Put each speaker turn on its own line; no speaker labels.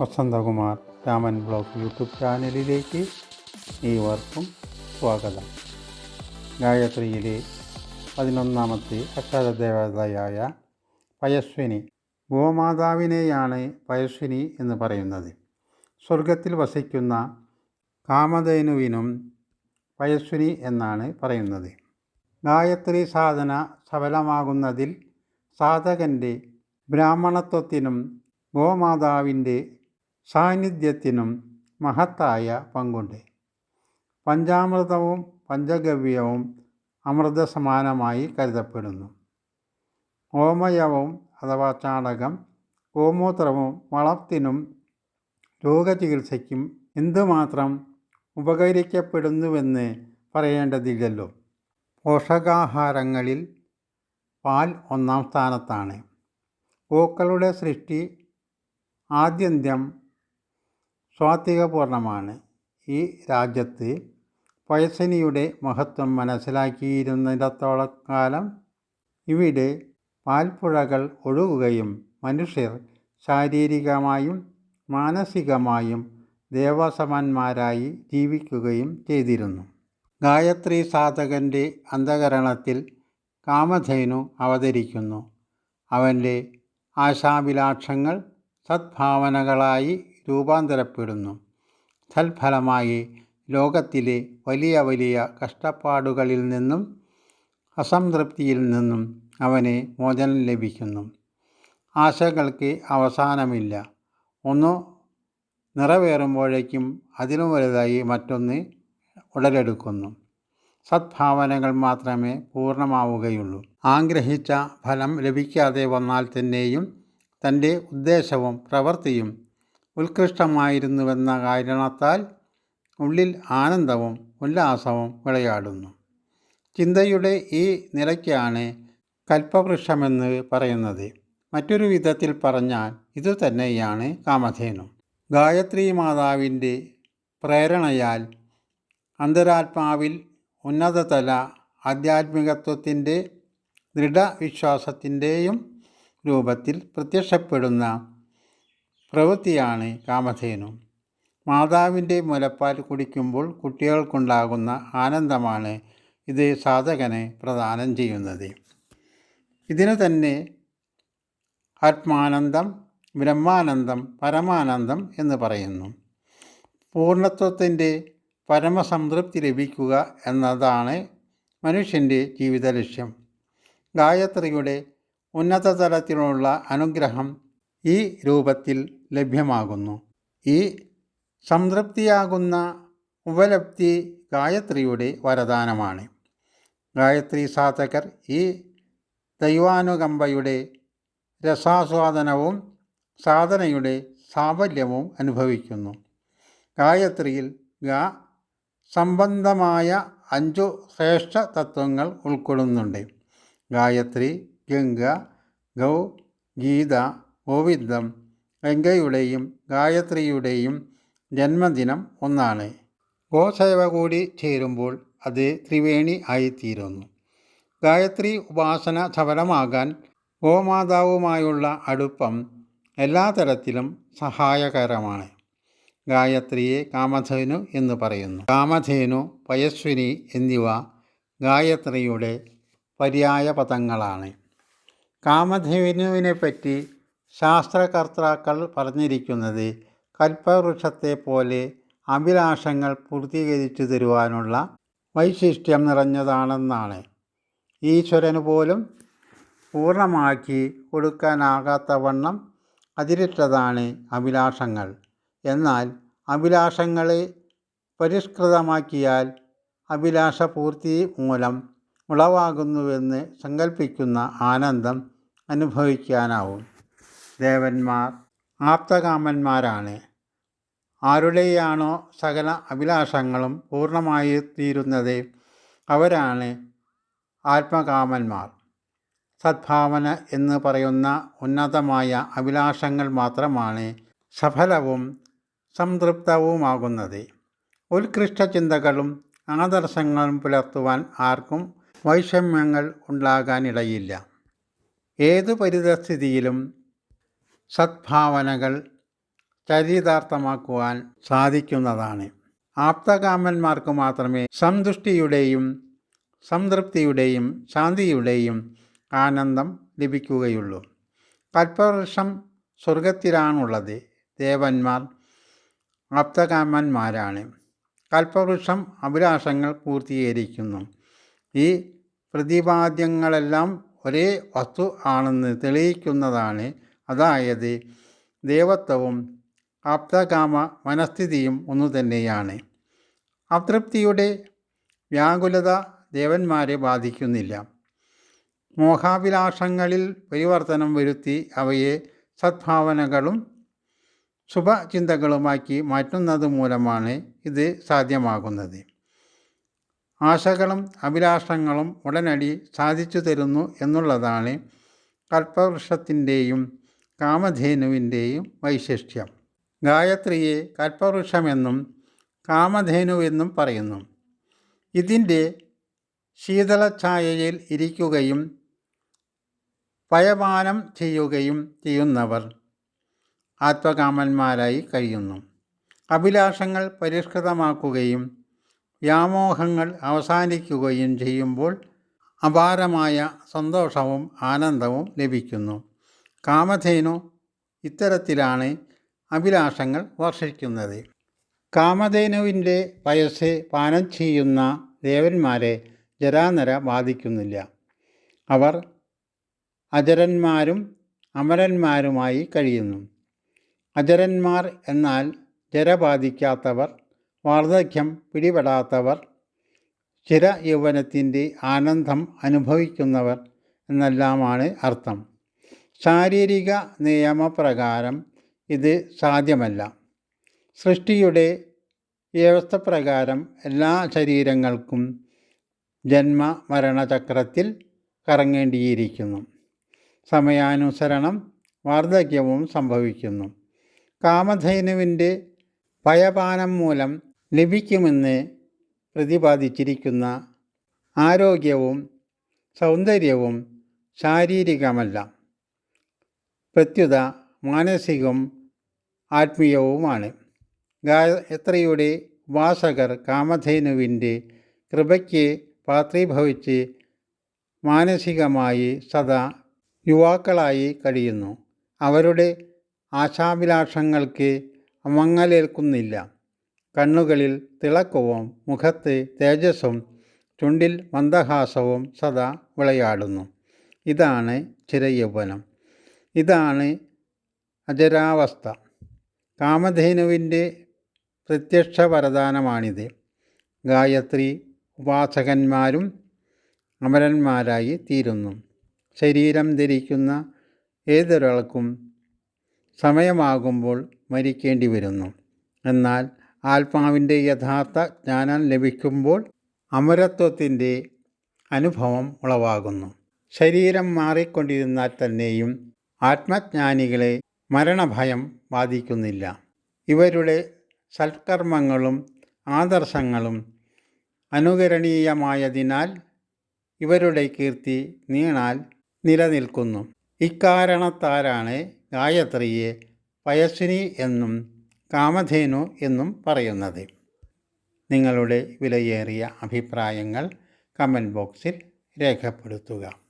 Vasanthakumar Raman blog YouTube ചാനലിലേക്ക് ഏവർക്കും സ്വാഗതം. ഗായത്രിയിലെ പതിനൊന്നാമത്തെ അക്ഷരദേവതയായ പയസ്വിനി ഗോമാതാവിനെയാണ് പയസ്വിനി എന്ന് പറയുന്നത്. സ്വർഗത്തിൽ വസിക്കുന്ന കാമധേനുവിനും പയസ്വിനി എന്നാണ് പറയുന്നത്. ഗായത്രി സാധന സഫലമാകുന്നതിൽ സാധകന്റെ ബ്രാഹ്മണത്വത്തിനും ഗോമാതാവിന്റെ സാന്നിധ്യത്തിനും മഹത്തായ പങ്കുണ്ട്. പഞ്ചാമൃതവും പഞ്ചഗവ്യവും അമൃത സമാനമായി കരുതപ്പെടുന്നു. ഓമയവും അഥവാ ചാണകം ഗോമൂത്രവും വളത്തിനും രോഗചികിത്സയ്ക്കും എന്തുമാത്രം ഉപകരിക്കപ്പെടുന്നുവെന്ന് പറയേണ്ടതില്ലല്ലോ. പോഷകാഹാരങ്ങളിൽ പാൽ ഒന്നാം സ്ഥാനത്താണ്. പൂക്കളുടെ സൃഷ്ടി ആദ്യന്ത്യം സ്വാത്വികപൂർണമാണ്. ഈ രാജ്യത്ത് പയസനിയുടെ മഹത്വം മനസ്സിലാക്കിയിരുന്നിടത്തോളം കാലം ഇവിടെ പാൽപ്പുഴകൾ ഒഴുകുകയും മനുഷ്യർ ശാരീരികമായും മാനസികമായും ദേവസമന്മാരായി ജീവിക്കുകയും ചെയ്തിരുന്നു. ഗായത്രി സാധകന്റെ അന്ധകരണത്തിൽ കാമധേനു അവതരിക്കുന്നു. അവന്റെ ആശാഭിലാഷങ്ങൾ സദ്ഭാവനകളായി രൂപാന്തരപ്പെടുന്നു. തൽഫലമായി ലോകത്തിലെ വലിയ വലിയ കഷ്ടപ്പാടുകളിൽ നിന്നും അസംതൃപ്തിയിൽ നിന്നും അവന് മോചനം ലഭിക്കുന്നു. ആശകൾക്ക് അവസാനമില്ല. ഒന്ന് നിറവേറുമ്പോഴേക്കും അതിലും വലുതായി മറ്റൊന്ന് ഉടലെടുക്കുന്നു. സദ്ഭാവനകൾ മാത്രമേ പൂർണമാവുകയുള്ളൂ. ആഗ്രഹിച്ച ഫലം ലഭിക്കാതെ വന്നാൽ തന്നെയും തന്റെ ഉദ്ദേശവും പ്രവൃത്തിയും ഉത്കൃഷ്ടമായിരുന്നുവെന്ന കാരണത്താൽ ഉള്ളിൽ ആനന്ദവും ഉല്ലാസവും വിളയാടുന്നു. ചിന്തയുടെ ഈ നിലയ്ക്കാണ് കൽപ്പവൃക്ഷമെന്ന് പറയുന്നത്. മറ്റൊരു വിധത്തിൽ പറഞ്ഞാൽ ഇതുതന്നെയാണ് കാമധേനു. ഗായത്രി മാതാവിന്റെ പ്രേരണയാൽ അന്തരാത്മാവിൽ ഉന്നതതല ആധ്യാത്മികത്വത്തിന്റെ ദൃഢവിശ്വാസത്തിന്റെയും രൂപത്തിൽ പ്രത്യക്ഷപ്പെടുന്ന പ്രവൃത്തിയാണ് കാമധേനു. മാതാവിന്റെ മുലപ്പാൽ കുടിക്കുമ്പോൾ കുട്ടികൾക്കുണ്ടാകുന്ന ആനന്ദമാണ് ഇത് സാധകനെ പ്രദാനം ചെയ്യുന്നത്. ഇതിനു തന്നെ ആത്മാനന്ദം ബ്രഹ്മാനന്ദം പരമാനന്ദം എന്ന് പറയുന്നു. പൂർണത്വത്തിന്റെ പരമസംതൃപ്തി ലഭിക്കുക എന്നതാണ് മനുഷ്യന്റെ ജീവിത ലക്ഷ്യം. ഗായത്രിയുടെ ഉന്നത തലത്തിലുള്ള അനുഗ്രഹം ഈ രൂപത്തിൽ ലഭ്യമാകുന്നു. ഈ സംതൃപ്തിയാകുന്ന ഉപലബ്ധി ഗായത്രിയുടെ വരദാനമാണ്. ഗായത്രി സാധകർ ഈ ദൈവാനുകമ്പയുടെ രസാസ്വാദനവും സാധനയുടെ സാഫല്യവും അനുഭവിക്കുന്നു. ഗായത്രിയിൽ ഗ സംബന്ധമായ അഞ്ചു ശ്രേഷ്ഠ തത്വങ്ങൾ ഉൾക്കൊള്ളുന്നുണ്ട്. ഗായത്രി ഗംഗ ഗൗ ഗീത ഗോവിന്ദം ഗംഗയുടെയും ഗായത്രിയുടെയും ജന്മദിനം ഒന്നാണ്. ഗോസേവ കൂടി ചേരുമ്പോൾ അത് ത്രിവേണി ആയിത്തീരുന്നു. ഗായത്രി ഉപാസന സഫലമാകാൻ ഗോമാതാവുമായുള്ള അടുപ്പം എല്ലാ തരത്തിലും സഹായകരമാണ്. ഗായത്രിയെ കാമധേനു എന്ന് പറയുന്നു. കാമധേനു പയസ്വിനി എന്നിവ ഗായത്രിയുടെ പര്യായ പദങ്ങളാണ് കാമധേനുവിനെ പറ്റി ശാസ്ത്രകർത്താക്കൾ പറഞ്ഞിരിക്കുന്നത് കൽപ്പവൃക്ഷത്തെ പോലെ അഭിലാഷങ്ങൾ പൂർത്തീകരിച്ചു തരുവാനുള്ള വൈശിഷ്ട്യം നിറഞ്ഞതാണെന്നാണ്. ഈശ്വരന് പോലും പൂർണമാക്കി കൊടുക്കാനാകാത്ത വണ്ണം അതിരിട്ടതാണ് അഭിലാഷങ്ങൾ. എന്നാൽ അഭിലാഷങ്ങളെ പരിഷ്കൃതമാക്കിയാൽ അഭിലാഷപൂർത്തി മൂലം ഉളവാകുന്നുവെന്ന് സങ്കല്പിക്കുന്ന ആനന്ദം അനുഭവിക്കാനാവും. ദേവന്മാർ ആപ്തകാമന്മാരാണ്. ആരുടെയാണോ സകല അഭിലാഷങ്ങളും പൂർണമായി തീരുന്നത് അവരാണ് ആത്മകാമന്മാർ. സദ്ഭാവന എന്ന് പറയുന്ന ഉന്നതമായ അഭിലാഷങ്ങൾ മാത്രമാണ് സഫലവും സംതൃപ്തവുമാകുന്നത്. ഉത്കൃഷ്ട ചിന്തകളും ആദർശങ്ങളും പുലർത്തുവാൻ ആർക്കും വൈഷമ്യങ്ങൾ ഉണ്ടാകാനിടയില്ല. ഏതു പരിതസ്ഥിതിയിലും സദ്ഭാവനകൾ ചരിതാർത്ഥമാക്കുവാൻ സാധിക്കുന്നതാണ്. ആപ്തകാമന്മാർക്ക് മാത്രമേ സന്തുഷ്ടിയുടെയും സംതൃപ്തിയുടെയും ശാന്തിയുടെയും ആനന്ദം ലഭിക്കുകയുള്ളൂ. കൽപ്പവൃക്ഷം സ്വർഗത്തിലാണുള്ളത് ദേവന്മാർ ആപ്തകാമന്മാരാണ്. കൽപ്പവൃക്ഷം അഭിലാഷങ്ങൾ പൂർത്തീകരിക്കുന്നു. ഈ പ്രതിപാദ്യങ്ങളെല്ലാം ഒരേ വസ്തു ആണെന്ന് തെളിയിക്കുന്നതാണ്. അതായത് ദേവത്വവും ആപ്തകാമ മനസ്ഥിതിയും ഒന്നു തന്നെയാണ്. അതൃപ്തിയുടെ വ്യാകുലത ദേവന്മാരെ ബാധിക്കുന്നില്ല. മോഹാഭിലാഷങ്ങളിൽ പരിവർത്തനം വരുത്തി അവയെ സദ്ഭാവനകളും ശുഭചിന്തകളുമാക്കി മാറ്റുന്നത് മൂലമാണ് ഇത് സാധ്യമാകുന്നത്. ആശകളും അഭിലാഷങ്ങളും ഉടനടി സാധിച്ചു തരുന്നു എന്നുള്ളതാണ് കൽപ്പവൃക്ഷത്തിന്റെയും കാമധേനുവിന്റെയും വൈശിഷ്ട്യം. ഗായത്രിയെ കൽപ്പവൃക്ഷമെന്നും കാമധേനുവെന്നും പറയുന്നു. ഇതിന്റെ ശീതളഛായയിൽ ഇരിക്കുകയും പയപാനം ചെയ്യുകയും ചെയ്യുന്നവർ ആത്മകാമന്മാരായി കഴിയുന്നു. അഭിലാഷങ്ങൾ പരിഷ്കൃതമാക്കുകയും വ്യാമോഹങ്ങൾ അവസാനിക്കുകയും ചെയ്യുമ്പോൾ അപാരമായ സന്തോഷവും ആനന്ദവും ലഭിക്കുന്നു. കാമധേനു ഇത്തരത്തിലാണ് അഭിലാഷങ്ങൾ വർഷിക്കുന്നത്. കാമധേനുവിന്റെ വയസ്സ് പാനം ചെയ്യുന്ന ദേവന്മാരെ ജരാനര ബാധിക്കുന്നില്ല. അവർ അജരന്മാരും അമരന്മാരുമായി കഴിയുന്നു. അജരന്മാർ എന്നാൽ ജര ബാധിക്കാത്തവർ വാർദ്ധക്യം പിടിപെടാത്തവർ ചിര യൗവനത്തിന്റെ ആനന്ദം അനുഭവിക്കുന്നവർ എന്നെല്ലാമാണ് അർത്ഥം. ശാരീരിക നിയമപ്രകാരം ഇത് സാധ്യമല്ല. സൃഷ്ടിയുടെ വ്യവസ്ഥ പ്രകാരം എല്ലാ ശരീരങ്ങൾക്കും ജന്മ മരണചക്രത്തിൽ കറങ്ങേണ്ടിയിരിക്കുന്നു. സമയാനുസരണം വാർദ്ധക്യവും സംഭവിക്കുന്നു. കാമധേനുവിന്റെ ഭയപാനം മൂലം ലഭിക്കുമെന്ന് പ്രതിപാദിച്ചിരിക്കുന്ന ആരോഗ്യവും സൗന്ദര്യവും ശാരീരികമല്ല. പ്രത്യുത മാനസികവും ആത്മീയവുമാണ്. ഗായത്രിയുടെ ഉപാസകർ കാമധേനുവിന്റെ കൃപയ്ക്ക് പാത്രീഭവിച്ച് മാനസികമായി സദാ യുവാക്കളായി കഴിയുന്നു. അവരുടെ ആശാഭിലാഷങ്ങൾക്ക് അമങ്ങലേൽക്കുന്നില്ല കണ്ണുകളിൽ തിളക്കവും മുഖത്ത് തേജസ്സും ചുണ്ടിൽ മന്ദഹാസവും സദാ വിളയാടുന്നു. ഇതാണ് ചിരയൗവനം. ഇതാണ് അജരാവസ്ഥ. കാമധേനുവിന്റെ പ്രത്യക്ഷ വരദാനമാണിത് ഗായത്രി ഉപാസകന്മാരും അമരന്മാരായി തീരുന്നു. ശരീരം ധരിക്കുന്ന ഏതൊരാൾക്കും സമയമാകുമ്പോൾ മരിക്കേണ്ടി വരുന്നു. എന്നാൽ ആത്മാവിന്റെ യഥാർത്ഥ ജ്ഞാനം ലഭിക്കുമ്പോൾ അമരത്വത്തിന്റെ അനുഭവം ഉളവാകുന്നു. ശരീരം മാറിക്കൊണ്ടിരുന്നാൽ തന്നെയും ആത്മജ്ഞാനികളെ മരണഭയം ബാധിക്കുന്നില്ല. ഇവരുടെ സൽക്കർമ്മങ്ങളും ആദർശങ്ങളും അനുകരണീയമായതിനാൽ ഇവരുടെ കീർത്തി നീണാൽ നിലനിൽക്കുന്നു. ഇക്കാരണത്താലാണ് ഗായത്രിയെ പയസ്വിനി എന്നും കാമധേനു എന്നും പറയുന്നത്. നിങ്ങളുടെ വിലയേറിയ അഭിപ്രായങ്ങൾ കമന്റ് ബോക്സിൽ രേഖപ്പെടുത്തുക.